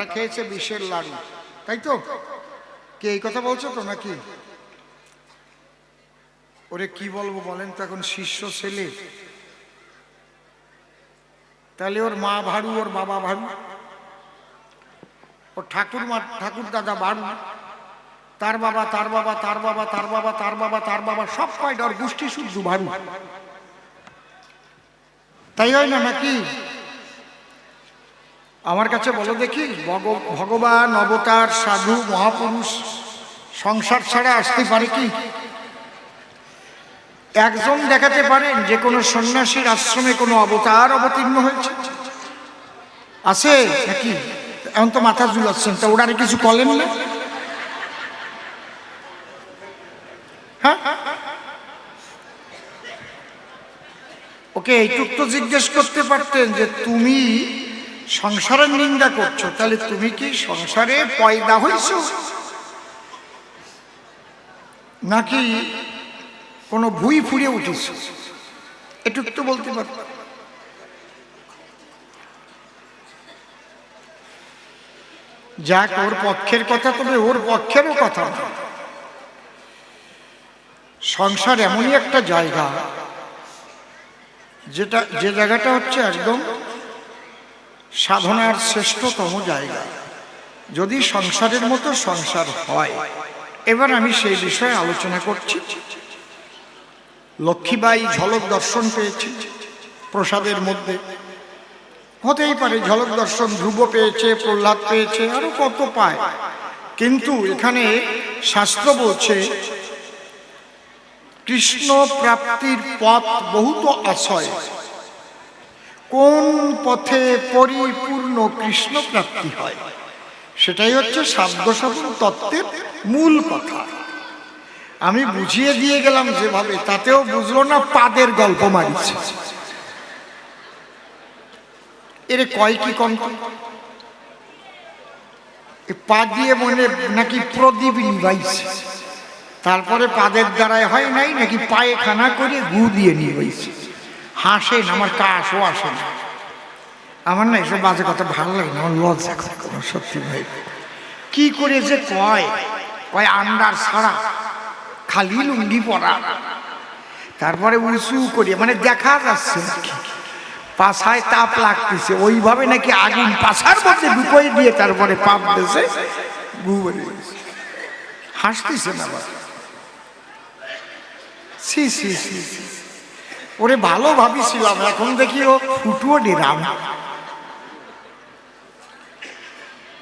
তারা খেয়েছে বিষের লাড়ু। তাই তো? কে এই কথা বলছো তো নাকি ওরে কি বলব বলেন তো এখন, শিষ্য ছেলে। তাহলে ওর মা ভাড়ু, ওর বাবা ভাড়ু? ওর ঠাকুর মা, ঠাকুর দাদা ভাড়ু? তার বাবা তার বাবা তার বাবা তার বাবা তার বাবা তার বাবা, সব কয়টা ওর গোষ্ঠী শুদ্ধ ভাড়ু? তাই হয় না নাকি? আমার কাছে বলো দেখি, ভগ- ভগবান, অবতার, সাধু, মহাপুরুষ, সংসার ছাড়া আসতে পারে কি? একজন দেখাতে পারেন যে কোনো সন্ন্যাসীর আশ্রমে কোনো অবতার অবতীর্ণ হয়েছে? আছে নাকি? এখন তো মাথা ঝুলাচ্ছেন, তা ওনারে কিছু বলেন না? হ্যাঁ? ওকে, এইটুক তো জিজ্ঞেস করতে পারতেন যে তুমি সংসারের নিন্দা করছ, তাহলে তুমি কি সংসারে পয়দা হয়েছো নাকি কোনো ভুই ফুড়ে উঠেছ? এটুক তো বলতে পারত যাক, ওর পক্ষের কথা তবে ওর পক্ষেরও কথা। সংসার এমনই একটা জায়গা, যেটা যে জায়গাটা হচ্ছে একদম সাধনার শ্রেষ্ঠতম জায়গা। যদি সংসারের মতো সংসার হয়, এবার আমি সেই বিষয়ে আলোচনা করছি। লক্ষ্মীবাই ঝলক দর্শন পেয়েছি প্রসাদের মধ্যে। হতেই পারে ঝলক দর্শন ধ্রুব পেয়েছে, প্রহ্লাদ পেয়েছে, আরও কত পায়। কিন্তু এখানে শাস্ত্র বলছে, কৃষ্ণ প্রাপ্তির পথ বহুত আশয়। কোন পথে পরিপূর্ণ কৃষ্ণ প্রাপ্তি হয়? সেটাই হচ্ছে সাধ্য তত্ত্বের মূল কথা। আমি বুঝিয়ে দিয়ে গেলাম যেভাবে, তাতেও বুঝলো না পাদের গল্প মারিছে। এর কয় কি পা দিয়ে মনে নাকি প্রদীপ নিবাইছে। তারপরে পাদের দ্বারায় হয় নাই, নাকি পায়ে খানা করে গু দিয়ে হয়েছে হাসেন আমার কাশও আসে না। আমার না এসব বাজে কথা ভালো লাগে না, আমার লজ্জা করে সত্যি ভাই। কি করে যে কয়? কয় আন্ডার ছাড়া, খালি লুঙ্গি পরা। তারপরে উঁচু করিয়ে মানে দেখা যাচ্ছে পাছায় তাপ লাগতেছে, ওইভাবে নাকি আগুন পাছার মধ্যে ঢুকোই দিয়ে তারপরে পাপ দিয়েছে। হাসতেছে না সি সি সি সি। ওরে ভালো ভাবিছিলাম, এখন দেখি ও ফুটুও ডিরাম।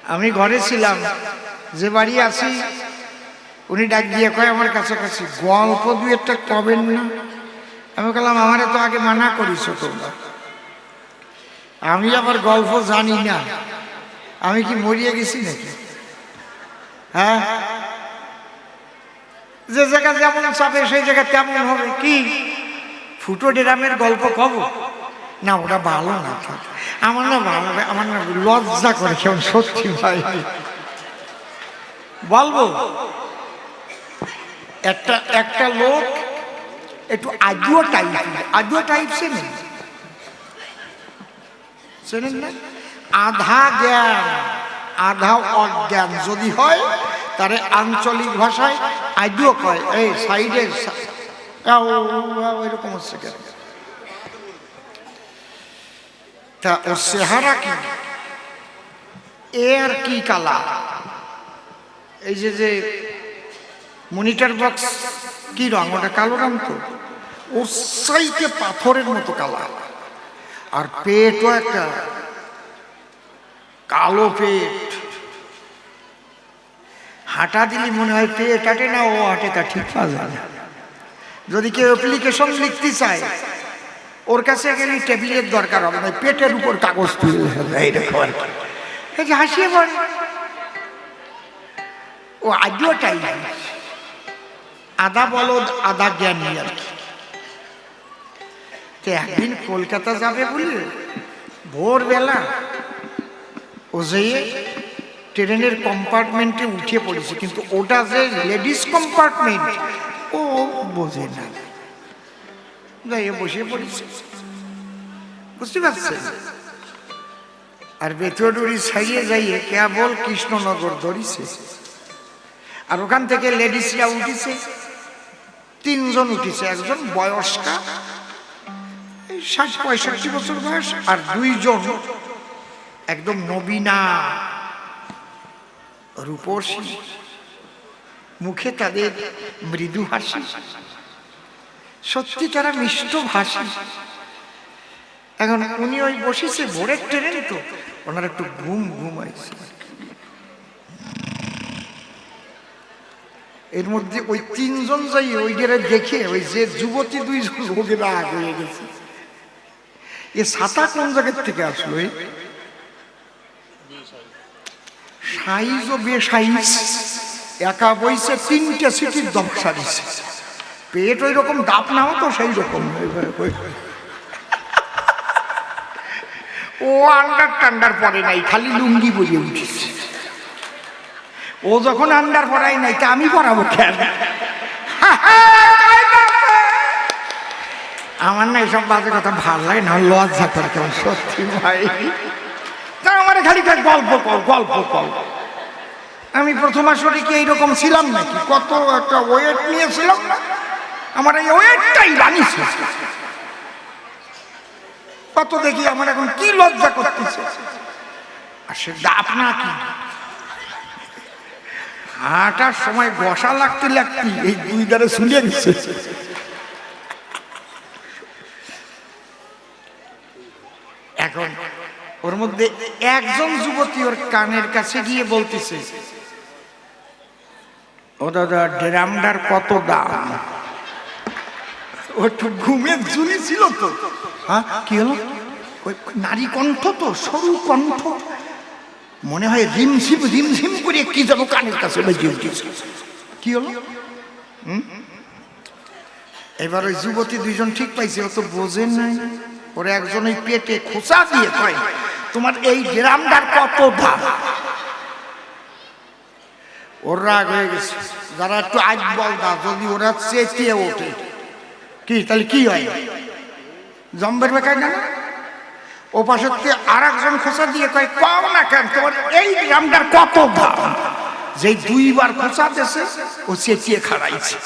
আমি ঘরে ছিলাম, যে বাড়ি আছি, উনি ডাক দিয়ে কয় আমার কাছাকাছি, গল্প দু একটা কবেন না? আমি বললাম, আমারে তো আগে মানা করিস তোমরা। আমি আবার গল্প জানি না। আমি কি মরিয়ে গেছি নাকি? হ্যাঁ? যে জায়গা যেমন চাপে, সেই জায়গা তেমন হবে, কি? ফুটো ডেরামের গল্প কব? না ওটা ভালো না আমার না ভালো আমার না লজ্জা করে কেমন সত্যি ভাই। বলব, একটা একটা লোক একটু আজুও টাইপ আজুও টাইপ চেনেন? চেনেন না? আধা জ্ঞান, আধা অজ্ঞান যদি হয়, তারে আঞ্চলিক ভাষায় আইডিও কয়। এই সাইডে এরকম হচ্ছে কেন? তা ওর চেহারা কি? এ আর কি কালা? এই যে যে মনিটর বক্স, কি রং? ওটা কালো রং তো? ওর সাইতে পাথরের মতো কালা। আর পেটও একটা কালো পেট। হাঁটা দিলে মনে হয় পেট হাঁটে না, ও হাঁটে তা ঠিক পাওয়া যায় না। যদি কেউ অ্যাপ্লিকেশন লিখতে চায়, ওর কাছে গেলে টেবিলের দরকার হবে না পেটের উপর কাগজ তুলে এইরকম হাসিয়ে পড়ে ও আজও টাইম আধা বলদ আধা জ্ঞানী আর কি। একদিন কলকাতা যাবে বলে ভোরবেলা ও যে ট্রেনের কম্পার্টমেন্টে উঠে পড়েছে, কিন্তু ওটা যে লেডিস কম্পার্টমেন্ট ও বোঝে না। যাই বসে পড়েছে। বুঝতে পারছেন? আর বেতডুরি ছাইয়ে যাইয়ে কেবল কৃষ্ণনগর ধরিছে। আর ওখান থেকে লেডিসরা উঠিছে। তিনজন উঠিছে, একজন বয়স্কা ষাট, পঁয়ষট্টি বছর বয়স, আর দুইজন একদম নবীনা রূপসী। মুখে তাদের মৃদু হাসি। সত্যি তারা মিষ্ট ভাষী এখন উনি ওই বসেছে ভোরের ট্রেন তো, ওনার একটু ঘুম ঘুম আইছে। এর মধ্যে ওই তিনজন যাই ওই দেখে, ওই যে যুবতী দুইজন লোকেরা হয়ে গেছে। এ ছাতা কোন জায়গার থেকে আসলো সাইজ ও বেসাইজ। একা বইছে, তিনটে সিটির দমসা দিছে। পেট ওই রকম দাপ নাও তো সেই রকম ও আন্ডার টান্ডার পরে নাই, খালি লুঙ্গি বলিয়ে উঠেছে। ও যখন আন্ডার পরাই নাই, তা আমি পরাবো কেন? আমার না এসব বাজে কথা ভালো লাগে না, লজ্জা করে কেমন সত্যি ভাই। তা আমার খালি গল্প কর গল্প কর। আমি প্রথম আসরে কি এইরকম ছিলাম নাকি? কত একটা ওয়েট নিয়েছিলাম। না আমার এই ওয়েটটাই বানিয়েছে কত দেখি আমার এখন কি লজ্জা করতেছে। আর সে দাপ না কি হাঁটার সময় বসা লাগতে লাগতে এই দুই দ্বারে শুলিয়ে গেছে। এখন ওর মধ্যে একজন যুবতী ওর কানের কাছে গিয়ে বলতেছে দাদা ড্রামটার কত দাম? ও একটু ঘুমের ঝুলি ছিল তো। হ্যাঁ কি হলো? ওই নারী কণ্ঠ তো সরু কণ্ঠ। মনে হয় রিমঝিম রিমঝিম করে কি যেন কানের কাছে বেজে উঠেছে। কি হলো? এবার ওই যুবতী দুইজন ঠিক পাইছে ও তো বোঝেন নাই। ওরা একজন ওই পেটে খোঁচা দিয়ে কয় তোমার এই ড্রামটার কত দাম? ওর রাগ হয়ে গেছে। যারা একটু আজ বল দা যদি ওরা চেঁচিয়ে ওঠে। কি? তাহলে কি হয়? জম্বের বেকায় না? ও পাশের থেকে আর একজন খোঁচা দিয়ে কয় কম না কেন? তোমার এই গ্রামটার কত দাম যেই দুইবার খোঁচা দিয়েছে, ও চেঁচিয়ে খাড়াইছে।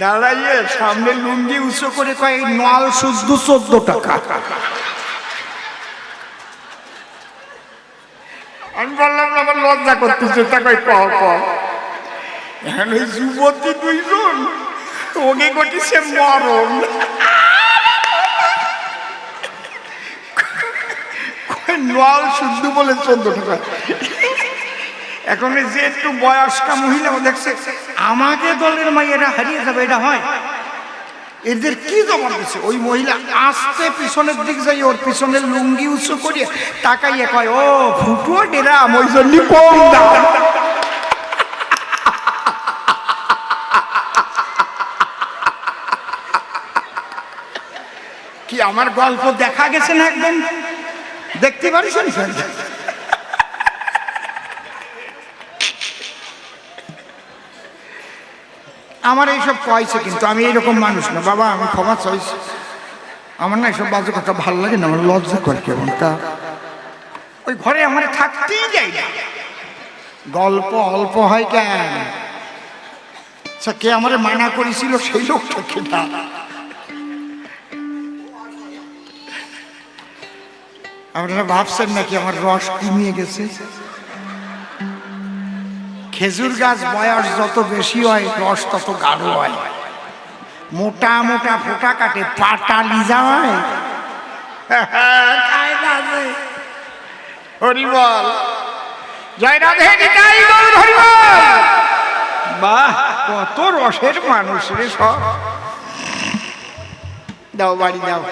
দাঁড়াইয়ে সামনে লুঙ্গি উঁচু করে কয় নল শুদ্ধ চোদ্দ টাকা। আমি বললাম আমার লজ্জা করতেছে তা কয় ক ক এখন যুবতী দুইজন, ওকে ঘটিছে মরণ। কয়, নল শুদ্ধ বলে চোদ্দ টাকা। এখন যে একটু বয়স্কা মহিলা দেখছে, আমাকে দলের মাইয়েরা হারিয়ে যাবে, এটা হয়? এদের কি জবাব দিচ্ছে ওই মহিলা আস্তে পিছনের দিক যাই ওর পিছনের লুঙ্গি উঁচু করিয়ে তাকাইয়ে কয় ও ফুটুও ডেরাম ওই জন্য কম দাম কি আমার গল্প দেখা গেছে না একদম? দেখতে পারিস আমার এইসব কয়েছে কিন্তু, আমি এইরকম মানুষ না। বাবা, আমি ক্ষমা চাইছি। আমার না এইসব বাজে কথা ভালো লাগে না, আমার লজ্জা করে কেমন তা ওই ঘরে আমার থাকতেই যাই না। গল্প অল্প হয় কেন? আচ্ছা কে আমার মানা করেছিল সেই লোকটা কে না? আপনারা ভাবছেন নাকি আমার রস কমিয়ে গেছে? খেজুর গাছ বয়স যত বেশি হয় রস তত গাঢ় হয়। মোটা মোটা ফোটা কাটে পাটালি যায় হরিবল জয় রাধে হরিবল বাহ কত রসের মানুষ রে সব। দাও বাড়ি দাও।